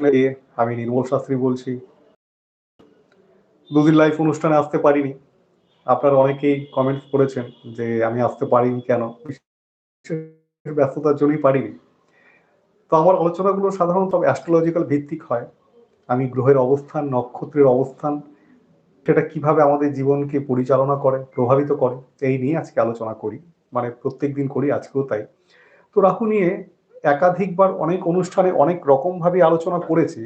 আমি নির্মল শাস্ত্রী বলছি। দুদিন লাইভ অনুষ্ঠানে আসতে পারিনি। আপনারা অনেকেই কমেন্টস করেছেন যে আমি আসতে পারিনি কেন? ব্যস্ততার জন্যই পারিনি। তো আমার আলোচনাগুলো সাধারণত অ্যাস্ট্রোলজিক্যাল ভিত্তিক হয়। আমি গ্রহের অবস্থান, নক্ষত্রের অবস্থান, সেটা কীভাবে আমাদের জীবনকে পরিচালনা করে, প্রভাবিত করে, এই নিয়ে আজকে আলোচনা করি। মানে প্রত্যেক দিন করি, আজকেও তাই। তো রাহু নিয়ে একাধিকবার অনেক অনুষ্ঠানে অনেক রকমভাবে আলোচনা করেছি,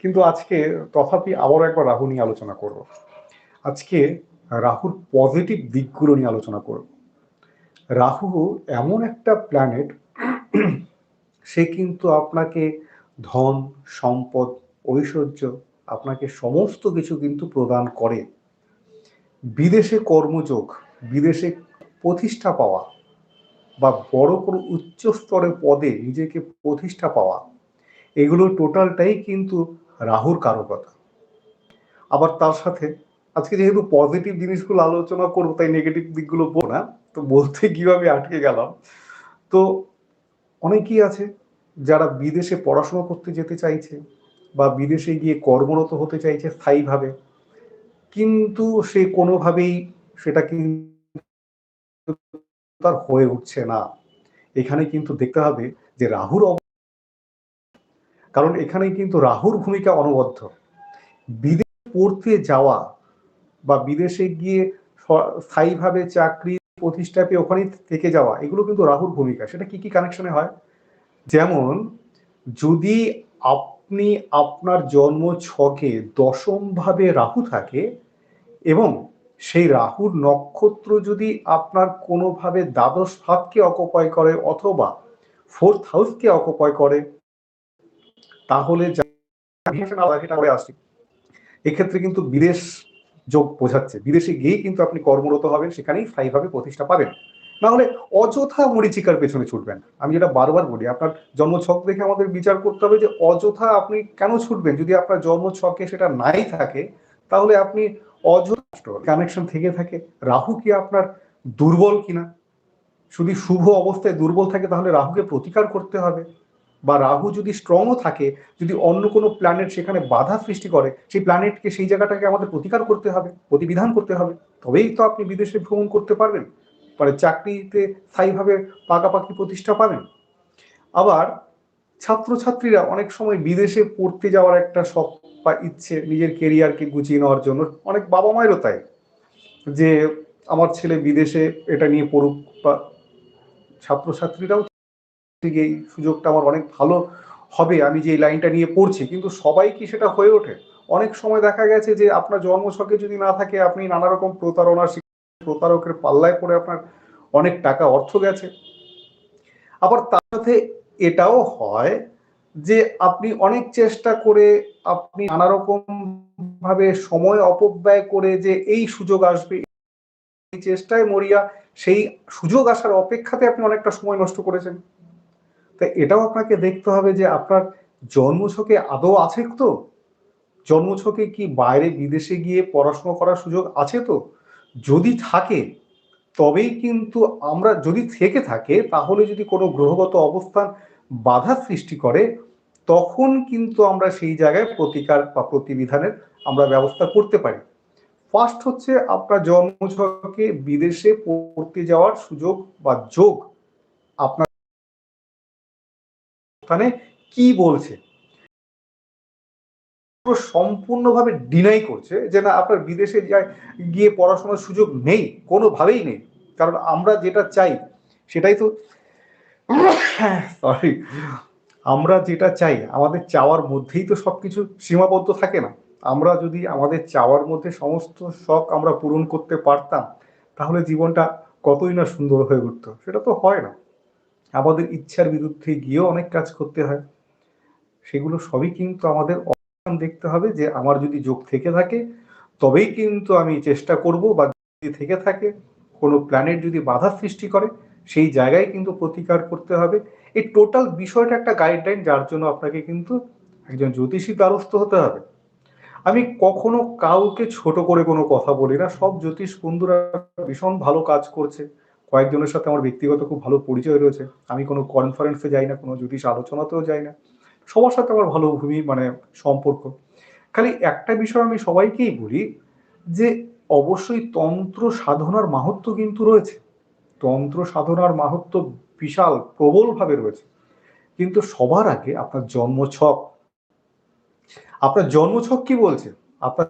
কিন্তু আজকে তথাপি আবারও একবার রাহু নিয়ে আলোচনা করব। আজকে রাহুর পজিটিভ দিকগুলো নিয়ে আলোচনা করব। রাহু এমন একটা প্ল্যানেট সে কিন্তু আপনাকে ধন, সম্পদ, ঐশ্বর্য, আপনাকে সমস্ত কিছু কিন্তু প্রদান করে। বিদেশে কর্মযোগ, বিদেশে প্রতিষ্ঠা পাওয়া বা বড় কোনো উচ্চ স্তরের পদে নিজেকে প্রতিষ্ঠা পাওয়া, এগুলো টোটালটাই কিন্তু রাহুর কারকতা। আবার তার সাথে, আজকে যেহেতু পজিটিভ জিনিসগুলো আলোচনা করব, তাই নেগেটিভ দিকগুলো বল না, তো বলতে কীভাবে আটকে গেলাম, তো অনেকেই আছে যারা বিদেশে পড়াশোনা করতে যেতে চাইছে বা বিদেশে গিয়ে কর্মরত হতে চাইছে স্থায়ীভাবে, কিন্তু সে কোনোভাবেই সেটা কিন্তু তার হয়ে উঠছে না। এখানে কিন্তু দেখতে হবে যে রাহুর কারণ এখানে কিন্তু রাহুর ভূমিকা অনবদ্য। বিদেশ পড়তে যাওয়া বা বিদেশে গিয়ে স্থায়ীভাবে চাকরি প্রতিষ্ঠা পেয়ে ওখানে থেকে যাওয়া, এগুলো কিন্তু রাহুর ভূমিকা। সেটা কি কি কানেকশনে হয়? যেমন, যদি আপনি আপনার জন্ম ছকে দশম ভাবে রাহু থাকে এবং সেই রাহুর নক্ষত্র যদি আপনার কোনোভাবে দ্বাদশ ভাবকে অকুপায় করে অথবা ফোর্থ হাউসকে অকুপায় করে, তাহলে আসি এক্ষেত্রে কিন্তু বিদেশ যোগ বোঝাচ্ছে। বিদেশে গিয়েই কিন্তু আপনি কর্মরত হবেন, সেখানেই স্থায়ীভাবে প্রতিষ্ঠা পাবেন। না হলে অযথা মরিচিকার পেছনে ছুটবেন আমি যেটা বারবার বলি, আপনার জন্মছক দেখে আমাদের বিচার করতে হবে যে অযথা আপনি কেন ছুটবেন? যদি আপনার জন্মছকে সেটা নাই থাকে তাহলে আপনি কানেকশন থেকে থাকে। রাহু কি আপনার দুর্বল কিনা? যদি শুভ অবস্থায় দুর্বল থাকে, তাহলে রাহুকে প্রতিকার করতে হবে। বা রাহু যদি স্ট্রংও থাকে, যদি অন্য কোনো প্ল্যানেট সেখানে বাধা সৃষ্টি করে, সেই প্ল্যানেটকে সেই জায়গাটাকে আমাদের প্রতিকার করতে হবে, প্রতিবিধান করতে হবে, তবেই তো আপনি বিদেশে ভ্রমণ করতে পারবেন। মানে চাকরিতে স্থায়ীভাবে পাকাপাকি প্রতিষ্ঠা পাবেন। আবার ছাত্রছাত্রীরা অনেক সময় বিদেশে পড়তে যাওয়ার একটা শখ বা ইচ্ছে নিজের কেরিয়ারকে গুছিয়ে নেওয়ার জন্য, অনেক বাবা মায়েরও তাই, যে আমার ছেলে বিদেশে এটা নিয়ে পড়ুক বা ছাত্রছাত্রীরাও এই সুযোগটা আমার অনেক ভালো হবে, আমি যে এই লাইনটা নিয়ে পড়ছি, কিন্তু সবাই কি সেটা হয়ে ওঠে? অনেক সময় দেখা গেছে যে আপনার জন্মছকে যদি না থাকে, আপনি নানা রকম প্রতারণার প্রতারকের পাল্লায় পড়ে আপনার অনেক টাকা অর্থ গেছে। আবার তার সাথে এটাও হয় যে আপনি অনেক চেষ্টা করে আপনি নানা রকম ভাবে সময় অপব্যয় করে যে এই সুযোগ আসবে, এই চেষ্টায় মরিয়া, সেই সুযোগ আসার অপেক্ষাতে আপনি অনেকটা সময় নষ্ট করেছেন। তাই এটাও আপনাকে দেখতে হবে যে আপনার জন্মছকে আদৌ আছে তো? জন্মছকে কি বাইরে বিদেশে গিয়ে পড়াশোনা করার সুযোগ আছে তো? যদি থাকে, তবেই কিন্তু আমরা যদি থেকে থাকে, তাহলে যদি কোনো গ্রহগত অবস্থান বাধা সৃষ্টি করে, তখন কিন্তু আমরা সেই জায়গায় প্রতিকার বা প্রতিবিধানের আমরা ব্যবস্থা করতে পারি। ফার্স্ট হচ্ছে আপনার জন্মছকে বিদেশে পড়তে যাওয়ার সুযোগ বা যোগ আপনার স্থানে কি বলছে? সম্পূর্ণভাবে ডিনাই করছে যে না, আপনার বিদেশে গিয়ে পড়াশোনার সুযোগ নেই, কোনোভাবেই নেই। কারণ আমরা যেটা চাই, সেটাই তো সরি আমরা যেটা চাই, আমাদের চাওয়ার মধ্যেই তো সব কিছু সীমাবদ্ধ থাকে না। আমরা যদি আমাদের চাওয়ার মধ্যে সমস্ত শখ আমরা পূরণ করতে পারতাম, তাহলে জীবনটা কতই না সুন্দর হয়ে উঠত, সেটা তো হয় না। আমাদের ইচ্ছার বিরুদ্ধে গিয়েও অনেক কাজ করতে হয়। সেগুলো সবই কিন্তু আমাদের অবস্থান দেখতে হবে যে, আমার যদি যোগ থেকে থাকে, তবেই কিন্তু আমি চেষ্টা করব বা যদি থেকে থাকে, কোনো প্ল্যানেট যদি বাধা সৃষ্টি করে সেই জায়গায় কিন্তু প্রতিকার করতে হবে। এই টোটাল বিষয়টা একটা গাইডলাইন যার জন্য আপনাকে কিন্তু একজন জ্যোতিষী দ্বারস্থ হতে হবে। আমি কখনো কাউকে ছোট করে কোনো কথা বলি না। সব জ্যোতিষ বন্ধুরা ভীষণ ভালো কাজ করছে। কয়েকজনের সাথে আমার ব্যক্তিগত খুব ভালো পরিচয় রয়েছে। আমি কোনো কনফারেন্সে যাই না, কোনো জ্যোতিষ আলোচনাতেও যাই না। সবার সাথে আমার ভালো ভূমি মানে সম্পর্ক। খালি একটা বিষয় আমি সবাইকেই বলি যে অবশ্যই তন্ত্র সাধনার মাহাত্ম কিন্তু রয়েছে। তন্ত্র সাধনার মাহাত্ম বিশাল, প্রবলভাবে রয়েছে। কিন্তু সবার আগে আপনার জন্মছক। আপনার জন্মছক কি বলছে? আপনার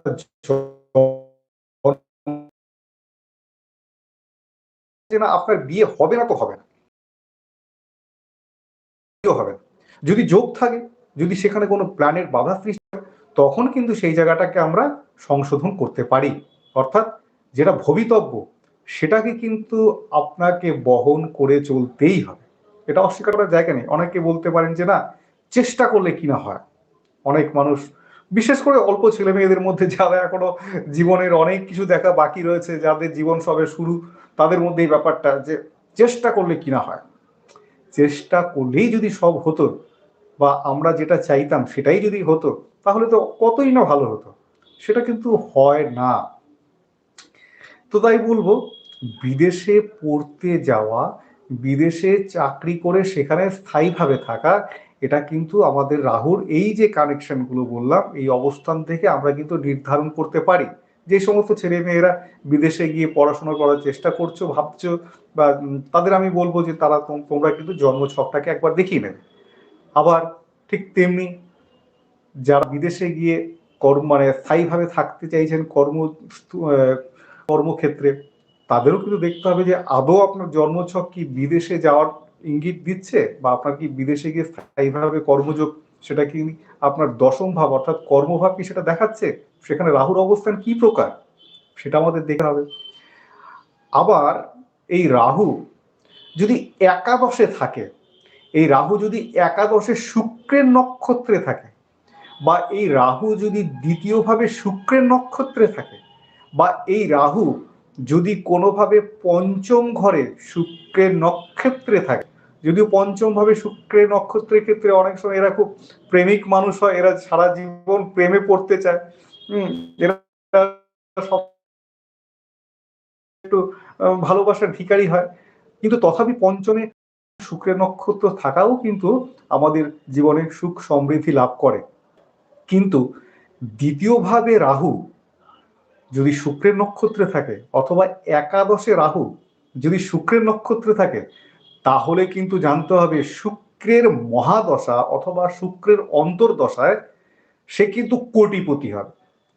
যে না, আপনার বিয়ে হবে না তো হবে না। হবে যদি যোগ থাকে, যদি সেখানে কোনো প্ল্যানের বাধা সৃষ্টি হয়, তখন কিন্তু সেই জায়গাটাকে আমরা সংশোধন করতে পারি। অর্থাৎ যেটা ভবিতব্য সেটাকে কিন্তু আপনাকে বহন করে চলতেই হবে। এটা অস্বীকার করার জায়গা নেই। অনেকে বলতে পারেন যে, না, চেষ্টা করলে কি না হয়? অনেক মানুষ, বিশেষ করে অল্প ছেলে মেয়েদের মধ্যে যারা এখনও জীবনের অনেক কিছু দেখা বাকি রয়েছে, যাদের জীবন সবে শুরু, তাদের মধ্যে এই ব্যাপারটা যে, চেষ্টা করলে কি না হয়? চেষ্টা করলেই যদি সব হতো বা আমরা যেটা চাইতাম সেটাই যদি হতো, তাহলে তো কতই না ভালো হতো। সেটা কিন্তু হয় না। তো তাই বলব, বিদেশে পড়তে যাওয়া, বিদেশে চাকরি করে সেখানে স্থায়ীভাবে থাকা, এটা কিন্তু আমাদের রাহুর এই যে কানেকশনগুলো বললাম, এই অবস্থান থেকে আমরা কিন্তু নির্ধারণ করতে পারি। যে সমস্ত ছেলে মেয়েরা বিদেশে গিয়ে পড়াশোনা করার চেষ্টা করছ, ভাবছ, বা তাদের আমি বলব যে তারা তোমরা কিন্তু জন্ম ছকটাকে একবার দেখিয়ে নেবে। আবার ঠিক তেমনি যারা বিদেশে গিয়ে কর্ম মানে স্থায়ীভাবে থাকতে চাইছেন কর্ম কর্মক্ষেত্রে, তাদেরও কিন্তু দেখতে হবে যে আদৌ আপনার জন্মছক কি বিদেশে যাওয়ার ইঙ্গিত দিচ্ছে বা আপনার কি বিদেশে গিয়ে স্থায়ীভাবে কর্মযোগ সেটা কি আপনার দশম ভাব অর্থাৎ কর্মভাব কি সেটা দেখাচ্ছে? সেখানে রাহুর অবস্থান কি প্রকার? সেটা আমাদের দেখতে হবে। আবার এই রাহু যদি একাদশে থাকে, এই রাহু যদি একাদশে শুক্রের নক্ষত্রে থাকে বা এই রাহু যদি দ্বিতীয়ভাবে শুক্রের নক্ষত্রে থাকে বা এই রাহু যদি কোনোভাবে পঞ্চম ঘরে শুক্রের নক্ষত্রে থাকে, যদিও পঞ্চম ভাবে শুক্রের নক্ষত্রের ক্ষেত্রে অনেক সময় এরা খুব প্রেমিক মানুষ হয়, এরা সারা জীবন প্রেমে পড়তে চায় এরা একটু ভালোবাসার ভিকারি হয়। কিন্তু তথাপি পঞ্চমে শুক্রের নক্ষত্র থাকাও কিন্তু আমাদের জীবনে সুখ সমৃদ্ধি লাভ করে। কিন্তু দ্বিতীয়ভাবে রাহু যদি শুক্রের নক্ষত্রে থাকে অথবা একাদশে রাহু যদি শুক্রের নক্ষত্রে থাকে, তাহলে কিন্তু জানতে হবে শুক্রের মহাদশা অথবা শুক্রের অন্তর্দশায় সে কিন্তু কোটিপতি হবে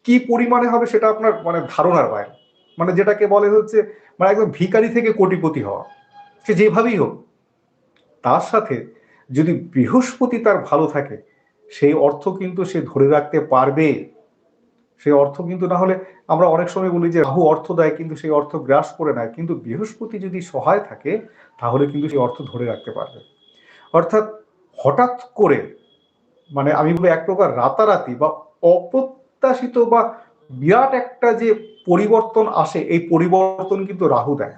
কি পরিমাণে হবে সেটা আপনার মানে ধারণার বাইরে। মানে যেটাকে বলে হচ্ছে মানে একদম ভিকারি থেকে কোটিপতি হওয়া। সে যেভাবেই হোক, তার সাথে যদি বৃহস্পতি তার ভালো থাকে, সেই অর্থ কিন্তু সে ধরে রাখতে পারবে। সেই অর্থ কিন্তু না হলে আমরা অনেক সময় বলি যে রাহু অর্থ দেয়, কিন্তু সেই অর্থ গ্রাস করে নেয়। কিন্তু বৃহস্পতি যদি সহায় থাকে, তাহলে কিন্তু সেই অর্থ ধরে রাখতে পারবে। অর্থাৎ হঠাৎ করে মানে আমি বলি এক প্রকার রাতারাতি বা অপ্রত্যাশিত বা বিরাট একটা যে পরিবর্তন আসে, এই পরিবর্তন কিন্তু রাহু দেয়।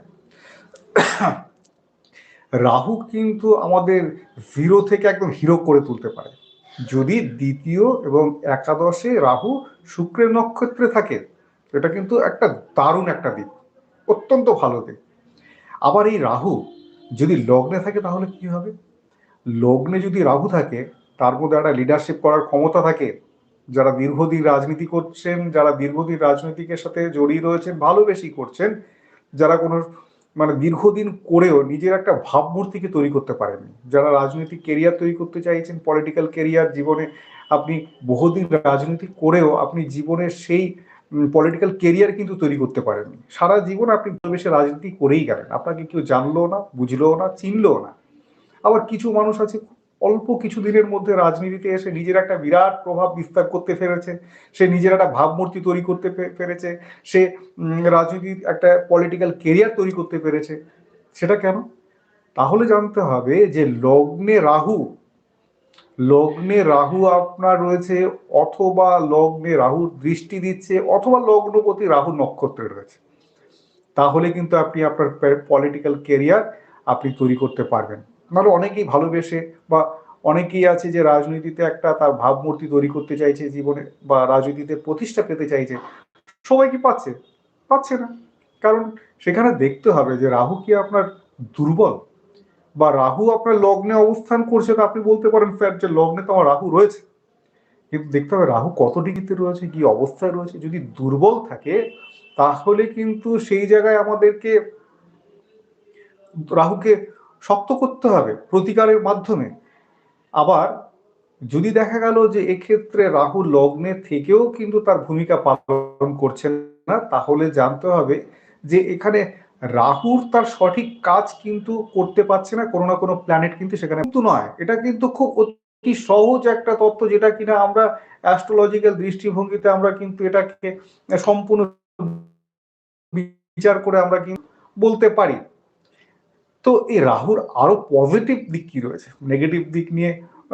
রাহু কিন্তু আমাদের জিরো থেকে একদম হিরো করে তুলতে পারে। যদি দ্বিতীয় এবং একাদশে রাহু শুক্রের নক্ষত্রে থাকে, এটা কিন্তু একটা দারুণ একটা দিক, অত্যন্ত ভালো দিক। আবার এই রাহু যদি লগ্নে থাকে তাহলে কি হবে? লগ্নে যদি রাহু থাকে, তার মধ্যে একটা লিডারশিপ করার ক্ষমতা থাকে, যারা দীর্ঘদিন রাজনীতি করছেন, যারা দীর্ঘদিন রাজনীতিকের সাথে জড়িয়ে রয়েছেন ভালোবেসি করছেন, যারা কোনো মানে দীর্ঘদিন করেও নিজের একটা ভাবমূর্তিকে তৈরি করতে পারেননি। যারা রাজনৈতিক কেরিয়ার তৈরি করতে চাইছেন পলিটিক্যাল কেরিয়ার জীবনে আপনি বহুদিন রাজনীতি করেও আপনি জীবনের সেই পলিটিক্যাল কেরিয়ার কিন্তু তৈরি করতে পারেননি। সারা জীবন আপনি ভালোবেসে রাজনীতি করেই গেলেন। আপনাকে কেউ জানলো না, বুঝলো না, চিনলো না। আবার কিছু মানুষ আছে অল্প কিছু দিনের মধ্যে রাজনীতিতে এসে নিজের একটা বিরাট প্রভাব বিস্তার করতে পেরেছে। সে নিজের একটা ভাবমূর্তি তৈরি করতে পেরেছে। সে রাজনীতির একটা পলিটিক্যাল কেরিয়ার তৈরি করতে পেরেছে। সেটা কেন? তাহলে জানতে হবে যে লগ্নে রাহু লগ্নে রাহু আপনার রয়েছে অথবা লগ্নে রাহু দৃষ্টি দিচ্ছে অথবা লগ্নপতি রাহু নক্ষত্রে রয়েছে। তাহলে কিন্তু আপনি আপনার পলিটিক্যাল কেরিয়ার আপনি তৈরি করতে পারবেন। নাহলে অনেকেই ভালোবেসে বা অনেকেই আছে যে রাজনীতিতে একটা তার ভাবমূর্তি তৈরি করতে চাইছে জীবনে বা রাজনীতিতে প্রতিষ্ঠা পেতে চাইছে, সবাই কি পাচ্ছে? পাচ্ছে না। কারণ সেখানে দেখতে হবে যে রাহু কি আপনার দুর্বল বা রাহু আপনার লগ্নে অবস্থান করছে তো আপনি বলতে পারেন স্যার যে লগ্নে তো আমার রাহু রয়েছে। কিন্তু দেখতে হবে রাহু কত ডিগ্রিতে রয়েছে, কি অবস্থায় রয়েছে। যদি দুর্বল থাকে, তাহলে কিন্তু সেই জায়গায় আমাদেরকে রাহুকে শক্ত করতে হবে প্রতিকারের মাধ্যমে। আবার যদি দেখা গেল যে এক্ষেত্রে রাহু লগ্নে থেকেও কিন্তু তার ভূমিকা পালন করছে না, তাহলে জানতে হবে যে এখানে রাহুর তার সঠিক কাজ কিন্তু করতে পারছে না, কোনো না কোনো প্ল্যানেট কিন্তু সেখানে কিন্তু নয়। এটা কিন্তু খুব অতি সহজ একটা তত্ত্ব যেটা কিনা আমরা অ্যাস্ট্রোলজিক্যাল দৃষ্টিভঙ্গিতে আমরা কিন্তু এটাকে সম্পূর্ণ বিচার করে আমরা কিন্তু বলতে পারি। তো এই রাহুর আরও পজিটিভ দিক কি রয়েছে? নেগেটিভ দিক নিয়ে,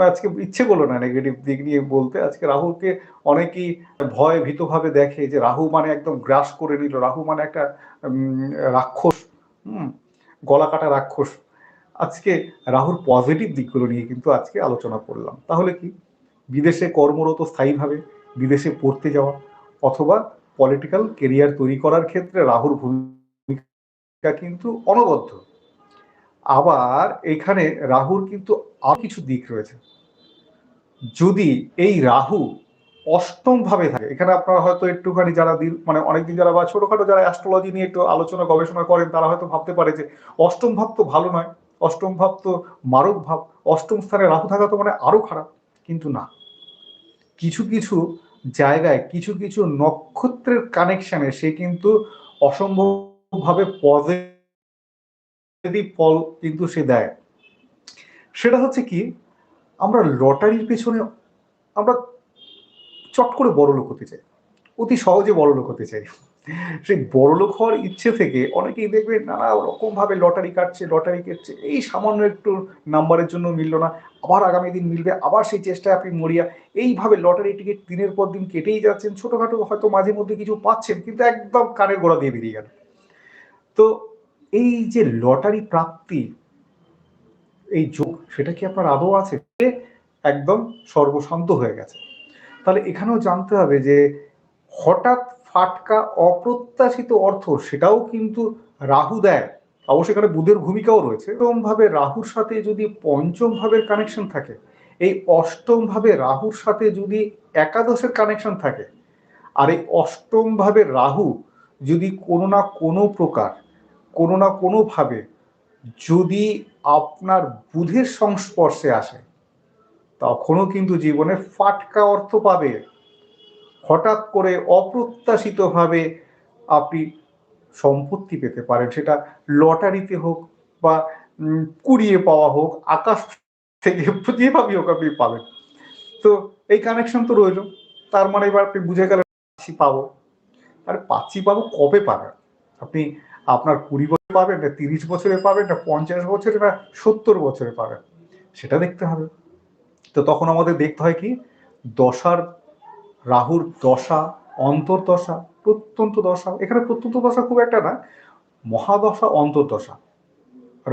আজকে ইচ্ছে করল না নেগেটিভ দিক নিয়ে বলতে। আজকে রাহুকে অনেকেই ভয় ভীতভাবে দেখে যে রাহু মানে একদম গ্রাস করে নিল। রাহু মানে একটা রাক্ষস। হুম, গলা কাটা রাক্ষস। আজকে রাহুর পজিটিভ দিকগুলো নিয়ে কিন্তু আজকে আলোচনা করলাম। তাহলে কি? বিদেশে কর্মরত স্থায়ীভাবে বিদেশে পড়তে যাওয়া অথবা পলিটিক্যাল কেরিয়ার তৈরি করার ক্ষেত্রে রাহুর ভূমিকা কিন্তু অনবদ্য। আবার এখানে রাহুর কিন্তু আর কিছু দিক রয়েছে। যদি এই রাহু অষ্টম ভাবে থাকে, এখানে আপনারা হয়তো একটুখানি যারা মানে অনেকদিন যারা বা ছোটখাটো যারা অ্যাস্ট্রোলজি নিয়ে একটু আলোচনা, গবেষণা করেন, তারা হয়তো ভাবতে পারে যে অষ্টম ভাব তো ভালো নয়, অষ্টম ভাব তো মারক ভাব, অষ্টম স্থানে রাহু থাকা তো মানে আরও খারাপ, কিন্তু না। কিছু কিছু জায়গায় কিছু কিছু নক্ষত্রের কানেকশনে সে কিন্তু অসম্ভবভাবে পজিটিভ ফল কিন্তু সে দেয়। সেটা হচ্ছে কি, আমরা লটারির পেছনে আমরা চট করে বড় লোক হতে চাই। অতি সহজে বড় লোক হতে চাই। সেই বড় লোক হওয়ার ইচ্ছে থেকে অনেকেই দেখবে নানা রকম ভাবে লটারি কাটছে লটারি কাটছে। এই সামান্য একটু নাম্বারের জন্য মিললো না। আবার আগামী দিন মিলবে, আবার সেই চেষ্টায় আপনি মরিয়া। এইভাবে লটারি টিকিট দিনের পর দিন কেটেই যাচ্ছেন। ছোটখাটো হয়তো মাঝে মধ্যে কিছু পাচ্ছেন, কিন্তু একদম কানের গোড়া দিয়ে বেরিয়ে গেল। তো এই যে লটারি প্রাপ্তি, এই যোগ, সেটা কি আপনার আদৌ আছে? একদম সর্বশান্ত হয়ে গেছে। তাহলে এখানেও জানতে হবে যে হঠাৎ ফাটকা অপ্রত্যাশিত অর্থ, সেটাও কিন্তু রাহু দেয়। অবশ্য এখানে বুধের ভূমিকাও রয়েছে। এরকম ভাবে রাহুর সাথে যদি পঞ্চম ভাবের কানেকশন থাকে, এই অষ্টম ভাবে রাহুর সাথে যদি একাদশের কানেকশন থাকে, আর এই অষ্টম ভাবে রাহু যদি কোনো না কোনো প্রকার কোনো না কোনোভাবে যদি আপনার বুধের সংস্পর্শে আসে, তখনও কিন্তু জীবনে ফাটকা অর্থ পাবে। হঠাৎ করে অপ্রত্যাশিতভাবে আপনি সম্পত্তি পেতে পারেন, সেটা লটারিতে হোক বা কুড়িয়ে পাওয়া হোক, আকাশ থেকে যেভাবে হোক আপনি পাবেন। তো এই কানেকশন তো রইল। তার মানে এবার আপনি বুঝে গেলেন পাচ্ছি পাবো। আর পাচ্ছি পাবো কবে পাবেন? আপনি আপনার কুড়ি বছর পাবেন, না তিরিশ বছরে পাবেন, না পঞ্চাশ বছরে, না সত্তর বছরে পাবেন। সেটা দেখতে হবে। তো তখন আমাদের দেখতে হয় কি, দশার রাহুর দশা অন্তর্দশা প্রত্যন্ত দশা। এখানে প্রত্যন্ত দশা খুব একটা না, মহাদশা অন্তর্দশা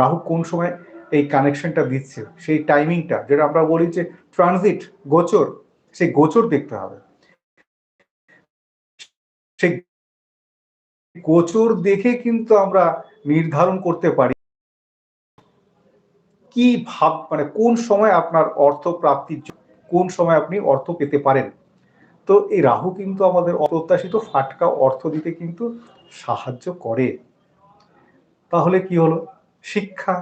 রাহু কোন সময় এই কানেকশনটা দিচ্ছে? সেই টাইমিংটা যেটা আমরা বলি যে ট্রানজিট গোচর, সেই গোচর দেখতে হবে। সেই গোচর দেখে কিন্তু আমরা নির্ধারণ করতে পারি। কি ভাব মানে কোন সময় আপনার অর্থ প্রাপ্তির কোন সময় আপনি অর্থ পেতে পারেন? তো এই রাহু কিন্তু আমাদের অপ্রত্যাশিত ফাটকা অর্থ দিতে কিন্তু সাহায্য করে। তাহলে কি হলো? শিক্ষা,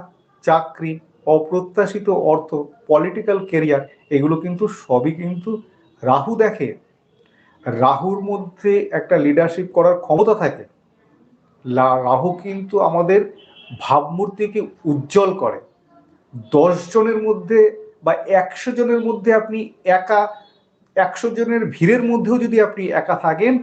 চাকরি, অপ্রত্যাশিত অর্থ পলিটিক্যাল কেরিয়ার এগুলো কিন্তু সবই কিন্তু রাহু দেখে। রাহুর মধ্যে একটা লিডারশিপ করার ক্ষমতা থাকে। রাহু কিন্তু আমাদের ভাবমূর্তিকে উজ্জ্বল করে। দশ জনের মধ্যে বা একশো জনের মধ্যে আপনি একা, একশো জনের ভিড়ের মধ্যেও যদি আপনি একা থাকেন,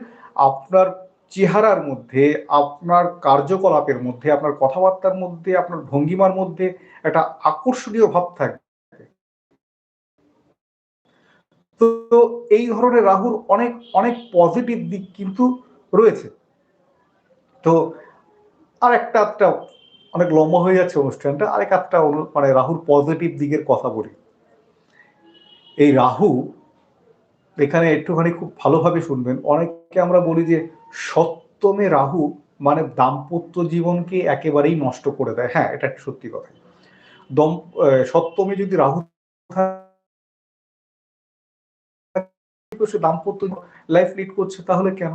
আপনার চেহারার মধ্যে, আপনার কার্যকলাপের মধ্যে, আপনার কথাবার্তার মধ্যে, আপনার ভঙ্গিমার মধ্যে একটা আকর্ষণীয় ভাব থাকবে তো এই ধরনের রাহুর অনেক অনেক পজিটিভ দিক কিন্তু রয়েছে। তো আর একটা একটা অনেক লম্বা হয়ে যাচ্ছে অনুষ্ঠানটা, আরেক একটা মানে রাহুর পজিটিভ দিকের কথা বলি। এই রাহু এখানে একটুখানি খুব ভালোভাবে শুনবেন। অনেককে আমরা বলি যে সপ্তমে রাহু মানে দাম্পত্য জীবনকে একেবারেই নষ্ট করে দেয়। হ্যাঁ এটা সত্যি কথা। দম সপ্তমে যদি রাহু দাম্পত্য লাইফ লিড করছে তাহলে কেন?